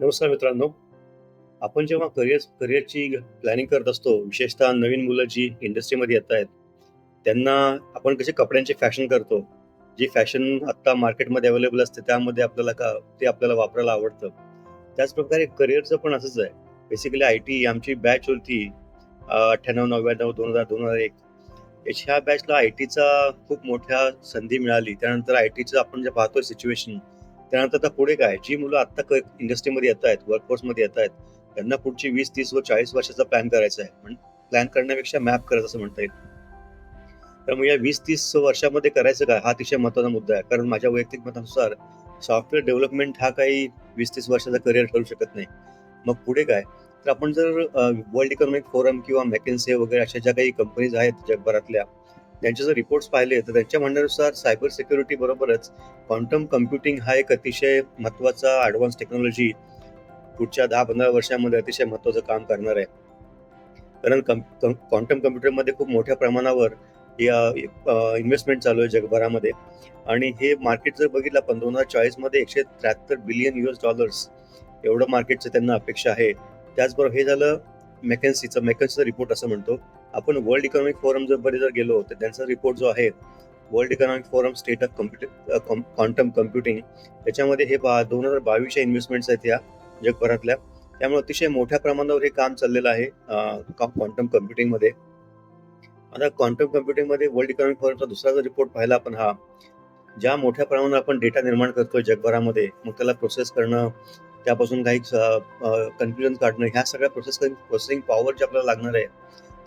नमस्कार मित्रांनो. आपण जेव्हा करिअर करिअरची प्लॅनिंग करत असतो, विशेषतः नवीन मुलं जी इंडस्ट्रीमध्ये येत आहेत, त्यांना आपण कसे कपड्यांचे फॅशन करतो. जी फॅशन आत्ता मार्केटमध्ये अवेलेबल असते, त्यामध्ये आपल्याला का ते आपल्याला वापरायला आवडतं. त्याचप्रकारे करिअरचं पण असंच आहे. बेसिकली आय-टी आमची बॅच होती अठ्ठ्याण्णव नव्याण्णव दोन हजार दोन हजार एक ह्या बॅचला आय-टीचा खूप मोठ्या संधी मिळाली. त्यानंतर आय-टीचं आपण जे पाहतो सिच्युएशन, त्यानंतर आता पुढे काय? जी मुलं आत्ता क इंडस्ट्रीमध्ये येत आहेत, वर्कफोर्समध्ये येत आहेत, त्यांना पुढची वीस तीस व 40 वर्षाचा प्लॅन करायचा आहे. पण प्लॅन करण्यापेक्षा मॅप करायचं असं म्हणता येईल. त्यामुळे या वीस तीस वर्षामध्ये करायचं काय? हा अतिशय महत्त्वाचा मुद्दा आहे. कारण माझ्या वैयक्तिक मतानुसार सॉफ्टवेअर डेव्हलपमेंट हा काही वीस तीस वर्षाचा करिअर ठरू शकत नाही. मग पुढे काय? तर आपण जर वर्ल्ड इकॉनॉमिक फोरम किंवा McKinsey वगैरे अशा ज्या काही कंपनीज आहेत जगभरातल्या, त्यांचे जर रिपोर्ट्स पाहिले, तर त्यांच्या म्हणण्यानुसार सायबर सिक्युरिटी बरोबरच क्वांटम कम्प्युटिंग हा एक अतिशय महत्त्वाचा ॲडव्हान्स टेक्नॉलॉजी पुढच्या 10-15 वर्षामध्ये अतिशय महत्त्वाचं काम करणार आहे. कारण कं कं क्वांटम कम्प्युटरमध्ये खूप मोठ्या प्रमाणावर या इन्व्हेस्टमेंट चालू आहे जगभरामध्ये आणि हे मार्केट जर बघितलं आपण 2040 मध्ये $173 बिलियन डॉलर्स एवढं मार्केटचं त्यांना अपेक्षा आहे. त्याचबरोबर हे झालं मेकन्सीचं मेकन्सीचा रिपोर्ट असं म्हणतो. आपण वर्ल्ड इकॉनॉमिक फोरम जर मध्ये जर गेलो, तर त्यांचा रिपोर्ट जो आहे, World Economic Forum state of computer quantum computing त्याच्यामध्ये हे पहा 2022 च्या इन्व्हेस्टमेंट्स आहेत या जगभरातल्या. त्यामुळे अतिशय मोठ्या प्रमाणावर हे काम चाललेलं आहे क्वांटम कम्प्युटिंगमध्ये. आता क्वांटम कम्प्युटिंगमध्ये वर्ल्ड इकॉनॉमिक फोरमचा दुसरा जर रिपोर्ट पाहिला आपण हा, ज्या मोठ्या प्रमाणावर आपण डेटा निर्माण करतोय जगभरामध्ये, मग त्याला प्रोसेस करणं, त्यापासून काही कन्फ्युजन काढणं, ह्या सगळ्या प्रोसेस प्रोसेसिंग पॉवर जी आपल्याला लागणार आहे,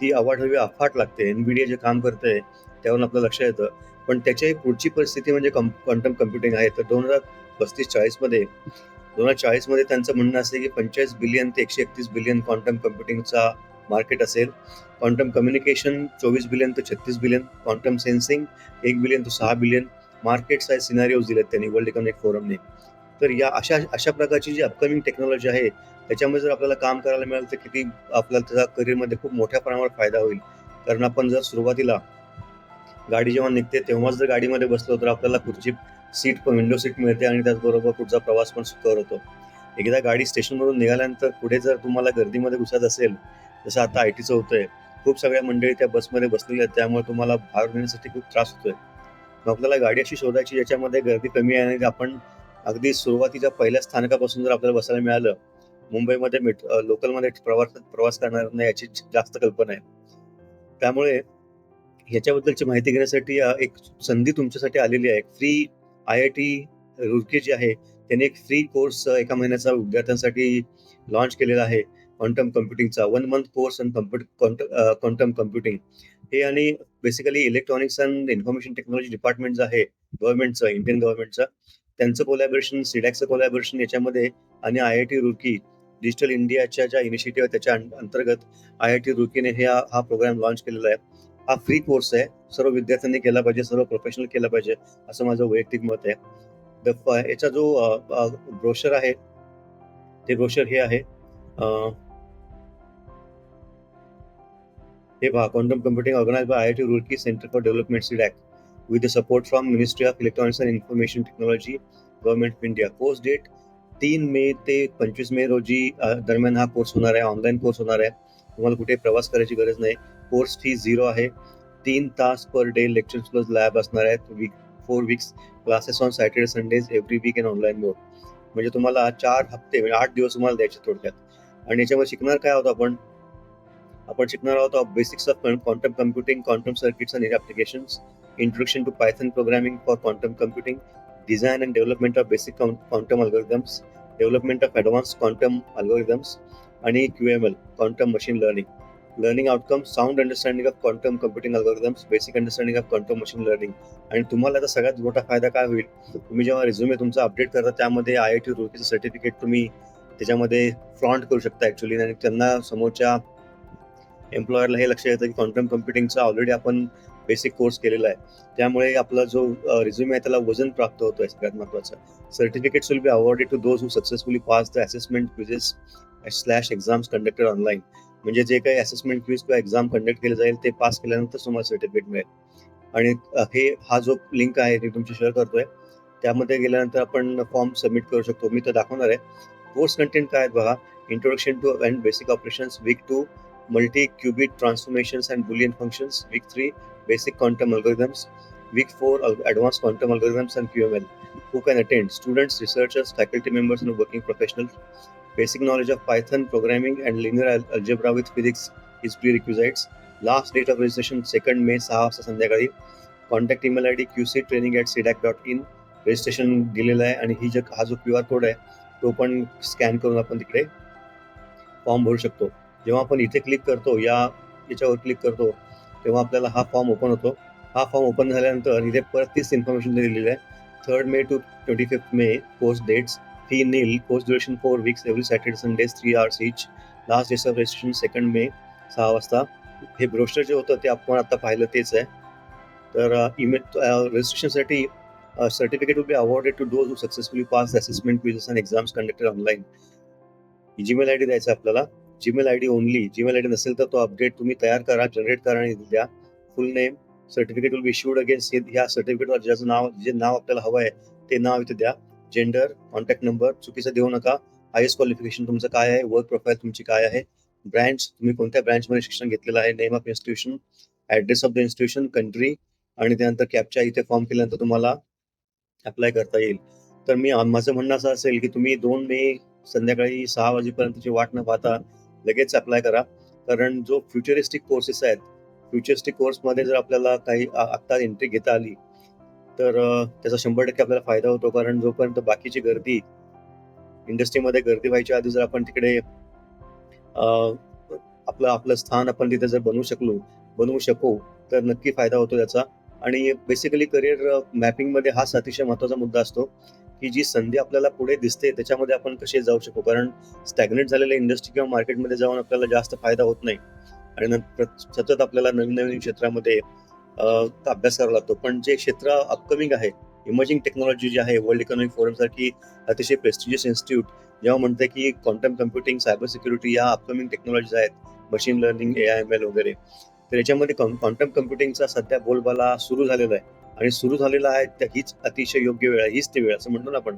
ती अवाढव्य अफाट लागते. एनबीडीए जे काम करते त्यावरून आपलं लक्ष येतं. पण त्याची पुढची परिस्थिती म्हणजे कम क्वांटम कम्प्युटिंग आहे. तर 2035-40 मध्ये 2040 मध्ये त्यांचं म्हणणं असं की 45 बिलियन ते 131 बिलियन क्वांटम कम्प्युटिंगचा मार्केट असेल. क्वांटम कम्युनिकेशन 24 बिलियन ते 36 बिलियन, क्वांटम सेन्सिंग एक बिलियन ते सहा बिलियन मार्केट साइज सिनारिओज दिलेत त्यांनी वर्ल्ड इकॉनॉमिक फोरमने. तर या अशा अशा प्रकारची जी अपकमिंग टेक्नॉलॉजी आहे, त्याच्यामध्ये जर आपल्याला काम करायला मिळालं, तर किती आपल्याला त्याचा करिअरमध्ये खूप मोठ्या प्रमाणावर फायदा होईल. कारण आपण जर सुरुवातीला गाडी जेव्हा निघते, तेव्हाच जर गाडीमध्ये बसलो, तर आपल्याला खुर्ची सीट पण विंडो सीट मिळते आणि त्याचबरोबर पुढचा प्रवास पण सुकर होतो. एकदा गाडी स्टेशनवरून निघाल्यानंतर पुढे जर तुम्हाला गर्दीमध्ये घुसायचं असेल, जसं आता आय-टीचं होतंय, खूप सगळ्या मंडळी त्या बसमध्ये बसलेल्या आहेत, त्यामुळे तुम्हाला बाहेर नेण्यासाठी खूप त्रास होतोय. मग आपल्याला गाडी अशी शोधायची ज्याच्यामध्ये गर्दी कमी आहे आणि आपण अगदी सुरुवातीच्या पहिल्या स्थानकापासून जर आपल्याला बसायला मिळालं, मुंबईमध्ये मेट लोकलमध्ये प्रवास प्रवास करणार नाही याची जास्त कल्पना आहे. त्यामुळे ह्याच्याबद्दलची माहिती घेण्यासाठी एक संधी तुमच्यासाठी आलेली आहे. फ्री आय-आय-टी रुड़की जी आहे, त्यांनी एक फ्री कोर्स एका महिन्याचा विद्यार्थ्यांसाठी लॉन्च केलेला आहे. Quantum कम्प्युटिंगचा one month course and compute quantum computing. हे आणि basically electronics and information technology department जे आहे गव्हर्नमेंटचं, इंडियन गव्हर्नमेंटचं, त्यांचं कोलॅबरेशन सिडॅक्सचं कोलॅबरेशन याच्यामध्ये आणि आय-आय-टी रुकी डिजिटल इंडियाच्या ज्या इनिशिएटिव्ह त्याच्या अंतर्गत आय-आय-टी रुकीने हे हा प्रोग्राम लॉन्च केलेला आहे. हा फ्री कोर्स आहे. सर्व विद्यार्थ्यांनी केला पाहिजे, सर्व प्रोफेशनल केला पाहिजे, असं माझं वैयक्तिक मत आहे. द याचा जो ब्रोशर आहे, ते ब्रोशर हे आहे हे पहा quantum computing organise by IIT Roorkee centre for development CDAC with the support from ministry of electronics and information technology, government of India. Course date तीन मे ते 25 मे रोजी दरम्यान हा कोर्स होणार आहे. ऑनलाईन कोर्स होणार आहे. तुम्हाला कुठे प्रवास करायची गरज नाही. कोर्स फी झिरो आहे. तीन तास per day lectures plus lab असणार आहेत. Week four weeks classes on Saturday, Sundays every week in online mode. म्हणजे तुम्हाला चार हफ्ते म्हणजे आठ दिवस तुम्हाला द्यायचे थोडक्यात. आणि याच्यामध्ये शिकणार काय आहोत आपण? आपण शिकणार आहोत basics of quantum computing, quantum circuits and applications, Introduction to Python programming for Quantum Computing, Design and development of basic Quantum Algorithms, development of Advanced Quantum Algorithms, आणि QML, Quantum machine learning. Learning outcome sound understanding of quantum computing algorithms basic understanding of quantum machine learning. आणि तुम्हाला आता सगळ्यात मोठा फायदा काय होईल? तुम्ही जेव्हा रिझ्युमे तुमचा अपडेट करता, त्यामध्ये आय-आय-टी रुकीचं सर्टिफिकेट तुम्ही त्याच्यामध्ये फ्लॉन्ट करू शकता ॲक्च्युली आणि त्यांना समोरच्या एम्प्लॉयरला हे लक्ष येतं की क्वांटम कम्प्युटिंगचा ऑलरेडी आपण बेसिक कोर्स केलेला आहे. त्यामुळे आपला जो रिझ्यूम आहे त्याला वजन प्राप्त होतो आहे सगळ्यात महत्वाचं certificates will be awarded to those who successfully pass the assessment quizzes slash exams conducted online. म्हणजे जे काही असेसमेंट क्विज किंवा एक्झाम कंडक्ट केलं जाईल, ते पास केल्यानंतर तुम्हाला सर्टिफिकेट मिळेल. आणि हे हा जो लिंक आहे, ते तुमची शेअर करतोय. त्यामध्ये गेल्यानंतर आपण फॉर्म सबमिट करू शकतो. मी तर दाखवणार आहे. कोर्स कंटेंट काय आहेत बघा introduction to and basic operations week two multi qubit transformation and boolean function week three basic quantum algorithms week four advance quantum algorithms and Q M L who can attend students researchers faculty members and working professional basic knowledge of Python programming and linear algebra with physics is prerequisites last date of registration second May सहा से संध्याकाळी contact email I D Q C training at C DAC dot in registration दिलेलं है आणि जो हा जो Q R code है तो पण स्कॅन करून फॉर्म भरू शको जेव्हा आपण इथे क्लिक करतो या याच्यावर क्लिक करतो तेव्हा आपल्याला हा फॉर्म ओपन होतो. हा फॉर्म ओपन झाल्यानंतर इथे परत तीच इन्फॉर्मेशन दिलेली आहे. Third May to twenty fifth May course dates fee nil course duration four weeks every Saturday Sundays three hours each last days of registration second May सहा वाजता. हे ब्रोस्टर जे होतं ते आपण आता पाहिलं तेच आहे. तर email रजिस्ट्रेशनसाठी certificate will be awarded to those who successfully pass assessment quizzes and exams conducted online Gmail I D द्यायचा आपल्याला. Gmail I D only Gmail I D नसेल तर तो अपडेट तुम्ही तयार करा जनरेट करा आणि द्या full name certificate will be issued against ह्या सर्टिफिकेटवर ज्याचं नाव जे नाव आपल्याला हवं आहे ते नाव इथे द्या. जेंडर कॉन्टॅक्ट नंबर चुकीचं देऊ नका. हायस्ट क्वालिफिकेशन तुमचं काय आहे? वर्क प्रोफाईल तुमची काय आहे? ब्रँच तुम्ही कोणत्या ब्रँचमध्ये शिक्षण घेतलेलं आहे? Name of institution address of the institution country आणि त्यानंतर कॅपच्या इथे फॉर्म केल्यानंतर तुम्हाला अप्लाय करता येईल. तर मी माझं म्हणणं असं असेल की तुम्ही दोन मे संध्याकाळी सहा वाजेपर्यंतची वाट न पाहता लगेच अप्लाय करा. कारण जो फ्युचरिस्टिक कोर्सेस आहेत फ्युचरिस्टिक कोर्समध्ये जर आपल्याला काही आत्ता एंट्री घेता आली तर त्याचा शंभर टक्के आपल्याला फायदा होतो. कारण जोपर्यंत बाकीची गर्दी इंडस्ट्रीमध्ये गर्दी व्हायच्या आधी जर आपण तिकडे आपलं आपलं स्थान आपण तिथे जर बनवू शकलो बनवू शकू तर नक्की फायदा होतो त्याचा. आणि बेसिकली करिअर मॅपिंगमध्ये हाच अतिशय महत्त्वाचा मुद्दा असतो. की जी संधी आपल्याला पुढे दिसते त्याच्यामध्ये आपण कसे जाऊ शकू? कारण स्टॅग्नेट झालेल्या इंडस्ट्री किंवा मार्केटमध्ये जाऊन आपल्याला जास्त फायदा होत नाही. आणि नंतर सतत आपल्याला नवीन नवीन क्षेत्रामध्ये अभ्यास करावा लागतो. पण जे क्षेत्र अपकमिंग आहे इमर्जिंग टेक्नॉलॉजी जी आहे वर्ल्ड इकॉनॉमिक फोरम सारखी अतिशय प्रेस्टिजियस इन्स्टिट्यूट जेव्हा म्हणते की क्वांटम कम्प्युटिंग सायबर सिक्युरिटी या अपकमिंग टेक्नॉलॉजीज आहेत. Machine learning A I M L वगैरे. तर याच्यामध्ये क्वांटम कम्प्युटिंगचा सध्या बोलबाला सुरू झालेला आहे. आणि सुरू झालेला आहे त्या हीच अतिशय योग्य वेळ आहे हीच ती वेळ असं म्हणतो ना आपण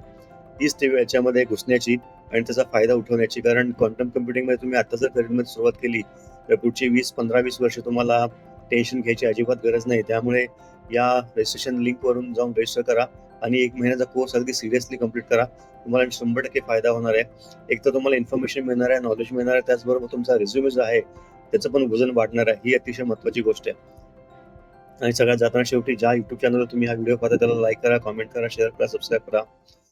हीच ती वेळ याच्यामध्ये घुसण्याची आणि त्याचा फायदा उठवण्याची. कारण क्वांटम कम्प्युटिंगमध्ये तुम्ही आता जर करिअरमध्ये सुरुवात केली तर पुढची वीस पंधरा वीस वर्ष तुम्हाला टेन्शन घ्यायची अजिबात गरज नाही. त्यामुळे या रजिस्ट्रेशन लिंकवरून जाऊन रजिस्टर करा आणि एक महिन्याचा कोर्स अगदी सिरियसली कंप्लीट करा. तुम्हाला शंभर टक्के फायदा होणार आहे. एक तर तुम्हाला इन्फॉर्मेशन मिळणार आहे नॉलेज मिळणार आहे. त्याचबरोबर तुमचा रिझ्युमे जो आहे त्याचं पण वजन वाढणार आहे. ही अतिशय महत्त्वाची गोष्ट आहे. आणि सगळ्यात जाताना शेवटी ज्या युट्यूब चॅनलवर तुम्ही हा व्हिडिओ पाहता त्याला लाईक करा कमेंट करा शेअर करा सबस्क्राईब करा.